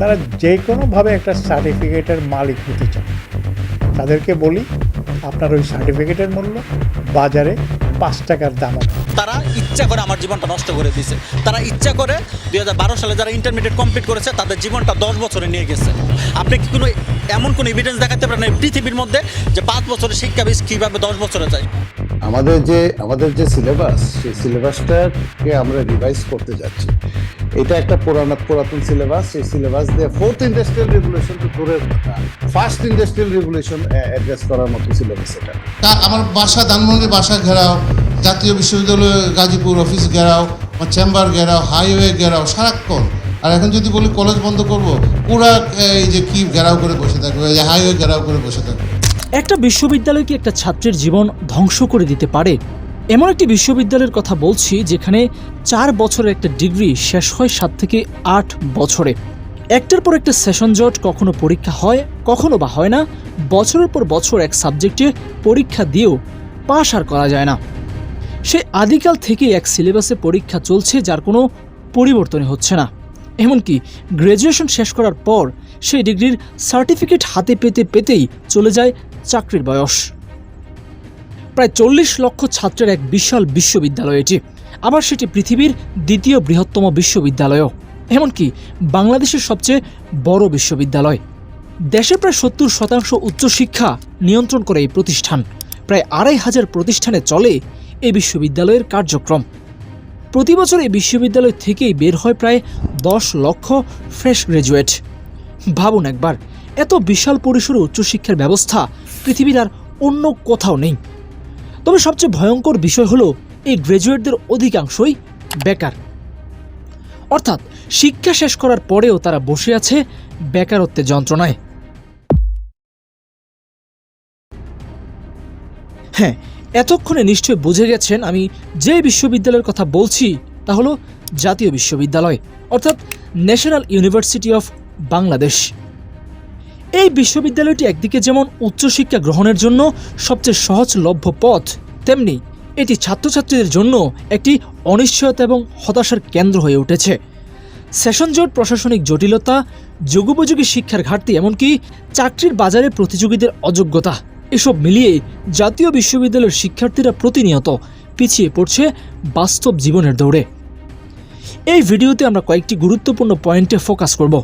তারা যে কোনোভাবে একটা সার্টিফিকেটের মালিক হতে চান। তাদেরকে বলি, আপনার ওই সার্টিফিকেটের মূল্য বাজারে পাঁচ টাকার দাম তারা ইচ্ছা করে আমার জীবনটা নষ্ট করে দিয়েছে। তারা ইচ্ছা করে দুই হাজার বারো সালে যারা ইন্টারমিডিয়েট কমপ্লিট করেছে, তাদের জীবনটা দশ বছরে নিয়ে গেছে। আপনি কি কোনো, এমন কোনো এভিডেন্স দেখাতে পারেন পৃথিবীর মধ্যে যে পাঁচ বছরের শিক্ষা বেশ কীভাবে দশ বছরে যায়? আমাদের যে আমাদের যে সিলেবাস সেই সিলেবাসটাকে আমরা রিভাইজ করতে যাচ্ছি। এটা একটা পুরানো, পুরাতন সিলেবাস সেই সিলেবাস দিয়ে ফোর্থ ইন্ডাস্ট্রিয়াল রেগুলেশন তো দূরের কথা। ফার্স্ট ইন্ডাস্ট্রিয়াল রেগুলেশন অ্যাড্রেস করার মতো সিলেবাস এটা। তা আমার বাসা, ধানমন্ডির বাসা ঘেরাও, জাতীয় বিশ্ববিদ্যালয়, গাজীপুর অফিস ঘেরাও আমার চেম্বার ঘেরাও হাইওয়ে ঘেরাও, সারাক্ষণ। আর এখন যদি বলি কলেজ বন্ধ করব, পুরা এই যে কি ঘেরাও করে বসে থাকবে হাইওয়ে ঘেরাও করে বসে থাকবে। একটা বিশ্ববিদ্যালয় কি একটা ছাত্রের জীবন ধ্বংস করে দিতে পারে? এমন একটি বিশ্ববিদ্যালয়ের কথা বলছি যেখানে চার বছরের একটা ডিগ্রি শেষ হয় সাত থেকে আট বছরে। একটার পর একটা সেশন জট কখনো পরীক্ষা হয়, কখনো বা হয় না। বছরের পর বছর এক সাবজেক্টে পরীক্ষা দিয়েও পাশ আর করা যায় না। সে আদিকাল থেকে এক সিলেবাসে পরীক্ষা চলছে যার কোনো পরিবর্তনই হচ্ছে না। এমনকি গ্র্যাজুয়েশন শেষ করার পর সেই ডিগ্রির সার্টিফিকেট হাতে পেতে পেতেই চলে যায় চাকরির বয়স। প্রায় চল্লিশ লক্ষ ছাত্রের এক বিশাল বিশ্ববিদ্যালয় এটি। আবার সেটি পৃথিবীর দ্বিতীয় বৃহত্তম বিশ্ববিদ্যালয়ও। এমনকি বাংলাদেশের সবচেয়ে বড় বিশ্ববিদ্যালয়। দেশে প্রায় সত্তর শতাংশ উচ্চশিক্ষা নিয়ন্ত্রণ করে এই প্রতিষ্ঠান। প্রায় আড়াই হাজার প্রতিষ্ঠানে চলে এই বিশ্ববিদ্যালয়ের কার্যক্রম। প্রতি বছর এই বিশ্ববিদ্যালয় থেকেই বের হয় প্রায় দশ লক্ষ ফ্রেশ গ্র্যাজুয়েট ভাবুন একবার, এত বিশাল পরিসরে উচ্চশিক্ষার ব্যবস্থা পৃথিবীর আর অন্য কোথাও নেই। তবে সবচেয়ে ভয়ঙ্কর বিষয় হলো, এই গ্র্যাজুয়েটদের অধিকাংশই বেকার। অর্থাৎ শিক্ষা শেষ করার পরেও তারা বসে আছে বেকারত্বের যন্ত্রণায়। হ্যাঁ এতক্ষণে নিশ্চয়ই বুঝে গেছেন আমি যে বিশ্ববিদ্যালয়ের কথা বলছি, তা হলো জাতীয় বিশ্ববিদ্যালয়, অর্থাৎ ন্যাশনাল ইউনিভার্সিটি অফ বাংলাদেশ এই বিশ্ববিদ্যালয়টি একদিকে যেমন উচ্চশিক্ষা গ্রহণের জন্য সবচেয়ে সহজলভ্য পথ, তেমনি এটি ছাত্রছাত্রীদের জন্য একটি অনিশ্চয়তা এবং হতাশার কেন্দ্র হয়ে উঠেছে। সেশন জোট প্রশাসনিক জটিলতা, যুগোপযোগী শিক্ষার ঘাটতি এমনকি চাকরির বাজারে প্রতিযোগীদের অযোগ্যতা, এসব মিলিয়ে জাতীয় বিশ্ববিদ্যালয়ের শিক্ষার্থীরা প্রতিনিয়ত পিছিয়ে পড়ছে বাস্তব জীবনের দৌড়ে। এই ভিডিওতে আমরা কয়েকটি গুরুত্বপূর্ণ পয়েন্টে ফোকাস করব।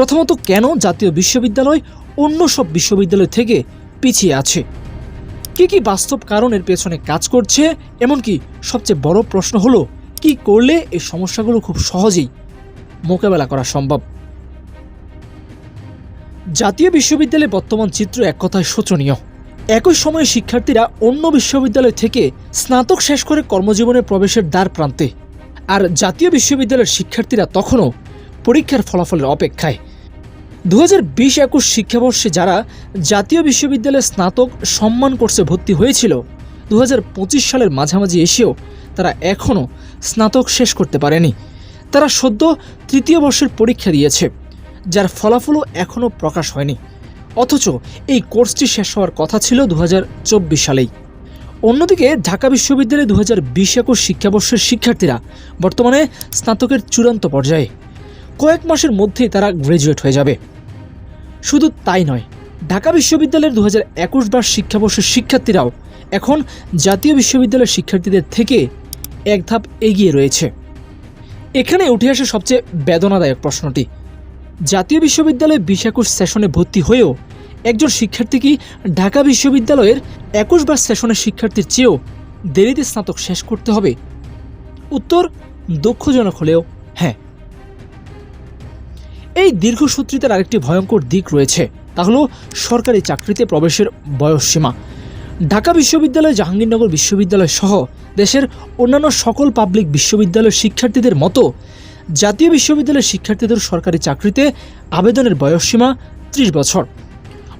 প্রথমত কেন জাতীয় বিশ্ববিদ্যালয় অন্য সব বিশ্ববিদ্যালয় থেকে পিছিয়ে আছে? কি কি বাস্তব কারণ এর পেছনে কাজ করছে? এমনকি সবচেয়ে বড় প্রশ্ন হলো, কি করলে এই সমস্যাগুলো খুব সহজেই মোকাবেলা করা সম্ভব? জাতীয় বিশ্ববিদ্যালয়ের বর্তমান চিত্র এক কথায় শোচনীয়। একই সময়ে শিক্ষার্থীরা অন্য বিশ্ববিদ্যালয় থেকে স্নাতক শেষ করে কর্মজীবনে প্রবেশের দ্বার প্রান্তে। আর জাতীয় বিশ্ববিদ্যালয়ের শিক্ষার্থীরা তখনও পরীক্ষার ফলাফলের অপেক্ষায়। দু হাজার বিশ একুশ শিক্ষাবর্ষে যারা জাতীয় বিশ্ববিদ্যালয়ে স্নাতক সম্মান কোর্সে ভর্তি হয়েছিল দু হাজার পঁচিশ সালের মাঝামাঝি এসেও তারা এখনও স্নাতক শেষ করতে পারেনি। তারা সদ্য তৃতীয় বর্ষের পরীক্ষা দিয়েছে, যার ফলাফলও এখনও প্রকাশ হয়নি। অথচ এই কোর্সটি শেষ হওয়ার কথা ছিল দু হাজার চব্বিশ সালেই। অন্যদিকে ঢাকা বিশ্ববিদ্যালয়ে দু হাজার বিশ একুশ শিক্ষাবর্ষের শিক্ষার্থীরা বর্তমানে স্নাতকের চূড়ান্ত পর্যায়ে। কয়েক মাসের মধ্যেই তারা গ্র্যাজুয়েট হয়ে যাবে। শুধু তাই নয়, ঢাকা বিশ্ববিদ্যালয়ের দু হাজার একুশ বার শিক্ষাবর্ষের শিক্ষার্থীরাও এখন জাতীয় বিশ্ববিদ্যালয়ের শিক্ষার্থীদের থেকে এক ধাপ এগিয়ে রয়েছে। এখানে উঠে আসে সবচেয়ে বেদনাদায়ক প্রশ্নটি। জাতীয় বিশ্ববিদ্যালয়ে বিশ একুশ সেশনে ভর্তি হয়েও একজন শিক্ষার্থী কি ঢাকা বিশ্ববিদ্যালয়ের একুশ বার সেশনের শিক্ষার্থীর চেয়েও দেরিতে স্নাতক শেষ করতে হবে? উত্তর দুঃখজনক হলেও হ্যাঁ। এই দীর্ঘসূত্রিতার আরেকটি ভয়ঙ্কর দিক রয়েছে, তা হলো সরকারি চাকরিতে প্রবেশের বয়সসীমা। ঢাকা বিশ্ববিদ্যালয়, জাহাঙ্গীরনগর বিশ্ববিদ্যালয় সহ দেশের অন্যান্য সকল পাবলিক বিশ্ববিদ্যালয়ের শিক্ষার্থীদের মতো জাতীয় বিশ্ববিদ্যালয়ের শিক্ষার্থীদের সরকারি চাকরিতে আবেদনের বয়সসীমা ত্রিশ বছর।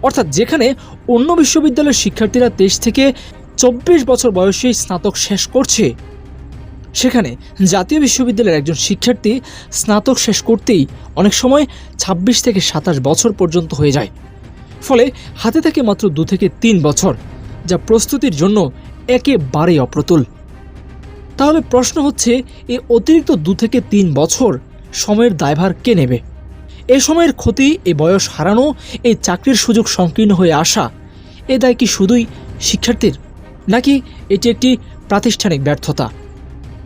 অর্থাৎ যেখানে অন্য বিশ্ববিদ্যালয়ের শিক্ষার্থীরা তেইশ থেকে চব্বিশ বছর বয়সেই স্নাতক শেষ করছে সেখানে জাতীয় বিশ্ববিদ্যালয়ের একজন শিক্ষার্থী স্নাতক শেষ করতেই অনেক সময় ২৬ থেকে সাতাশ বছর পর্যন্ত হয়ে যায়। ফলে হাতে থাকে মাত্র দু থেকে তিন বছর, যা প্রস্তুতির জন্য একেবারেই অপ্রতুল। তাহলে প্রশ্ন হচ্ছে এই অতিরিক্ত দু থেকে তিন বছর সময়ের দায়ভার কে নেবে? এ সময়ের ক্ষতি, এ বয়স হারানো এই চাকরির সুযোগ সংকীর্ণ হয়ে আসা, এ দায় কি শুধুই শিক্ষার্থীর? নাকি এটি একটি প্রাতিষ্ঠানিক ব্যর্থতা?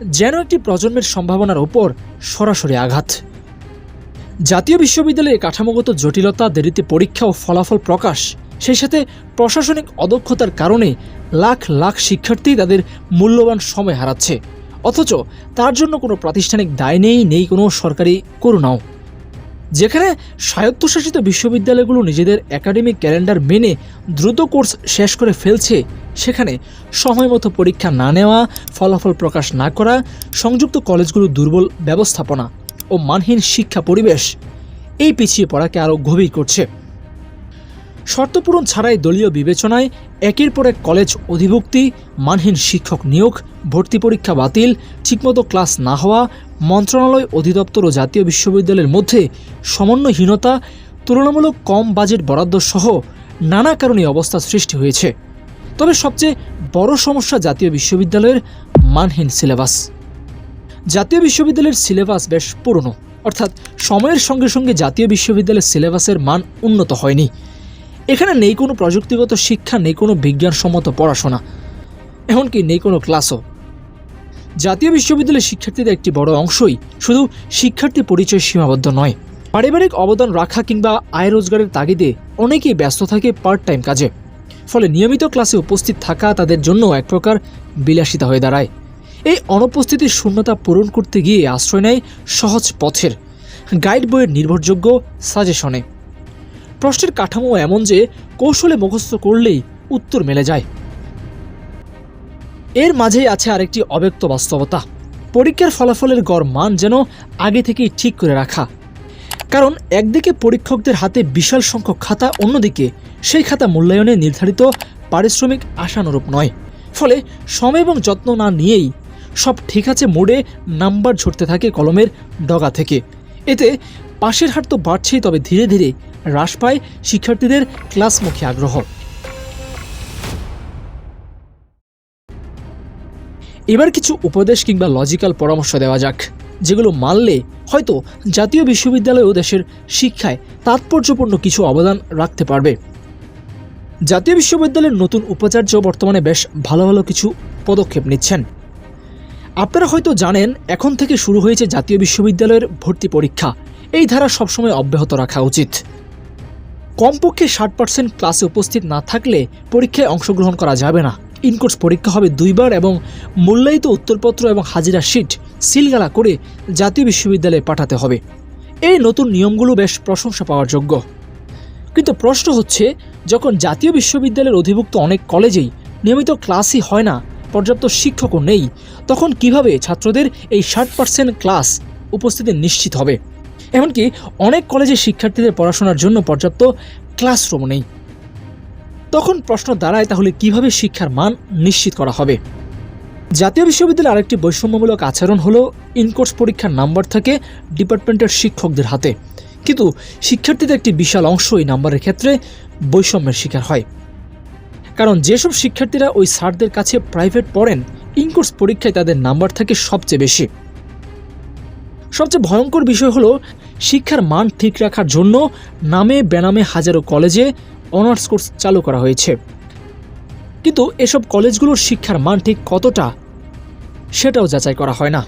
যেন একটি প্রজন্মের সম্ভাবনার ওপর সরাসরি আঘাত। জাতীয় বিশ্ববিদ্যালয়ের কাঠামোগত জটিলতা, দেরিতে পরীক্ষা ও ফলাফল প্রকাশ, সেই সাথে প্রশাসনিক অদক্ষতার কারণে লাখ লাখ শিক্ষার্থী তাদের মূল্যবান সময় হারাচ্ছে। অথচ তার জন্য কোনো প্রাতিষ্ঠানিক দায় নেই নেই কোনো সরকারি করুণাও। যেখানে স্বায়ত্তশাসিত বিশ্ববিদ্যালয়গুলো নিজেদের একাডেমিক ক্যালেন্ডার মেনে দ্রুত কোর্স শেষ করে ফেলছে। সেখানে সময়মতো পরীক্ষা না নেওয়া, ফলাফল প্রকাশ না করা, সংযুক্ত কলেজগুলো দুর্বল ব্যবস্থাপনা ও মানহীন শিক্ষা পরিবেশ, এই পিছিয়ে পড়াকে আরও গভীর করছে। শর্তপূরণ ছাড়াই দলীয় বিবেচনায় একের পর এক কলেজ অধিভুক্তি, মানহীন শিক্ষক নিয়োগ ভর্তি পরীক্ষা বাতিল, ঠিকমতো ক্লাস না হওয়া, মন্ত্রণালয় অধিদপ্তর ও জাতীয় বিশ্ববিদ্যালয়ের মধ্যে সমন্বয়হীনতা, তুলনামূলক কম বাজেট বরাদ্দ সহ নানা কারণে অবস্থা সৃষ্টি হয়েছে। তবে সবচেয়ে বড় সমস্যা জাতীয় বিশ্ববিদ্যালয়ের মানহীন সিলেবাস। জাতীয় বিশ্ববিদ্যালয়ের সিলেবাস বেশ পুরনো, অর্থাৎ সময়ের সঙ্গে সঙ্গে জাতীয় বিশ্ববিদ্যালয়ের সিলেবাসের মান উন্নত হয়নি। এখানে নেই কোনো প্রযুক্তিগত শিক্ষা, নেই কোনো বিজ্ঞানসম্মত পড়াশোনা, এমনকি নেই কোনো ক্লাসও। জাতীয় বিশ্ববিদ্যালয়ের শিক্ষার্থীদের একটি বড় অংশই শুধু শিক্ষার্থী পরিচয় সীমাবদ্ধ নয়। পারিবারিক অবদান রাখা কিংবা আয় রোজগারের তাগিদে অনেকেই ব্যস্ত থাকে পার্ট টাইম কাজে। ফলে নিয়মিত ক্লাসে উপস্থিত থাকা তাদের জন্য এক প্রকার বিলাসিতা হয়ে দাঁড়ায়। এই অনুপস্থিতির শূন্যতা পূরণ করতে গিয়ে আশ্রয় নেয় সহজ পথের, গাইড বইয়ের নির্ভরযোগ্য সাজেশনে। প্রশ্নের কাঠামো এমন যে কৌশলে মুখস্থ করলেই উত্তর মেলে যায়। এর মাঝেই আছে আরেকটি অব্যক্ত বাস্তবতা। পরীক্ষার ফলাফলের গড় মান যেন আগে থেকেই ঠিক করে রাখা। কারণ একদিকে পরীক্ষকদের হাতে বিশাল সংখ্যক খাতা, অন্যদিকে সেই খাতা মূল্যায়নে নির্ধারিত পারিশ্রমিক আশানুরূপ নয়। ফলে সময় এবং যত্ন না নিয়েই সব ঠিক আছে মোড়ে নাম্বার ঝরতে থাকে কলমের ডগা থেকে। এতে পাশের হার তো বাড়ছেই, তবে ধীরে ধীরে হ্রাস পায় শিক্ষার্থীদের ক্লাসমুখী আগ্রহ। এবার কিছু উপদেশ কিংবা লজিক্যাল পরামর্শ দেওয়া যাক, যেগুলো মানলে হয়তো জাতীয় বিশ্ববিদ্যালয় ও দেশের শিক্ষায় তাৎপর্যপূর্ণ কিছু অবদান রাখতে পারবে। জাতীয় বিশ্ববিদ্যালয়ের নতুন উপাচার্য বর্তমানে বেশ ভালো ভালো কিছু পদক্ষেপ নিচ্ছেন। আপনারা হয়তো জানেন, এখন থেকে শুরু হয়েছে জাতীয় বিশ্ববিদ্যালয়ের ভর্তি পরীক্ষা। এই ধারা সবসময় অব্যাহত রাখা উচিত। কমপক্ষে ষাট পার্সেন্ট ক্লাসে উপস্থিত না থাকলে পরীক্ষায় অংশগ্রহণ করা যাবে না। ইনকোর্স পরীক্ষা হবে দুইবার এবং মূল্যায়িত উত্তরপত্র এবং হাজিরা শিট সিলগালা করে জাতীয় বিশ্ববিদ্যালয়ে পাঠাতে হবে। এই নতুন নিয়মগুলো বেশ প্রশংসা পাওয়ার যোগ্য। কিন্তু প্রশ্ন হচ্ছে, যখন জাতীয় বিশ্ববিদ্যালয়ের অধিভুক্ত অনেক কলেজেই নিয়মিত ক্লাসই হয় না, পর্যাপ্ত শিক্ষকও নেই, তখন কীভাবে ছাত্রদের এই ষাট পার্সেন্ট ক্লাস উপস্থিতি নিশ্চিত হবে? এমনকি অনেক কলেজে শিক্ষার্থীদের পড়াশোনার জন্য পর্যাপ্ত ক্লাসরুম নেই। তখন প্রশ্ন দাঁড়ায় তাহলে কীভাবে শিক্ষার মান নিশ্চিত করা হবে? জাতীয় বিশ্ববিদ্যালয়ের আরেকটি বৈষম্যমূলক আচরণ হলো ইনকোর্স পরীক্ষার নাম্বার থাকে ডিপার্টমেন্টের শিক্ষকদের হাতে। কিন্তু শিক্ষার্থীদের একটি বিশাল অংশ এই নাম্বারের ক্ষেত্রে বৈষম্যের শিকার হয়। কারণ যেসব শিক্ষার্থীরা ওই স্যারদের কাছে প্রাইভেট পড়েন ইনকোর্স পরীক্ষায় তাদের নাম্বার থাকে সবচেয়ে বেশি। সবচেয়ে ভয়ঙ্কর বিষয় হলো শিক্ষার মান ঠিক রাখার জন্য নামে বেনামে হাজারো কলেজে অনার্স কোর্স চালু করা হয়েছে। কিন্তু এসব কলেজগুলোর শিক্ষার মান ঠিক কতটা, সেটাও যাচাই করা হয় না।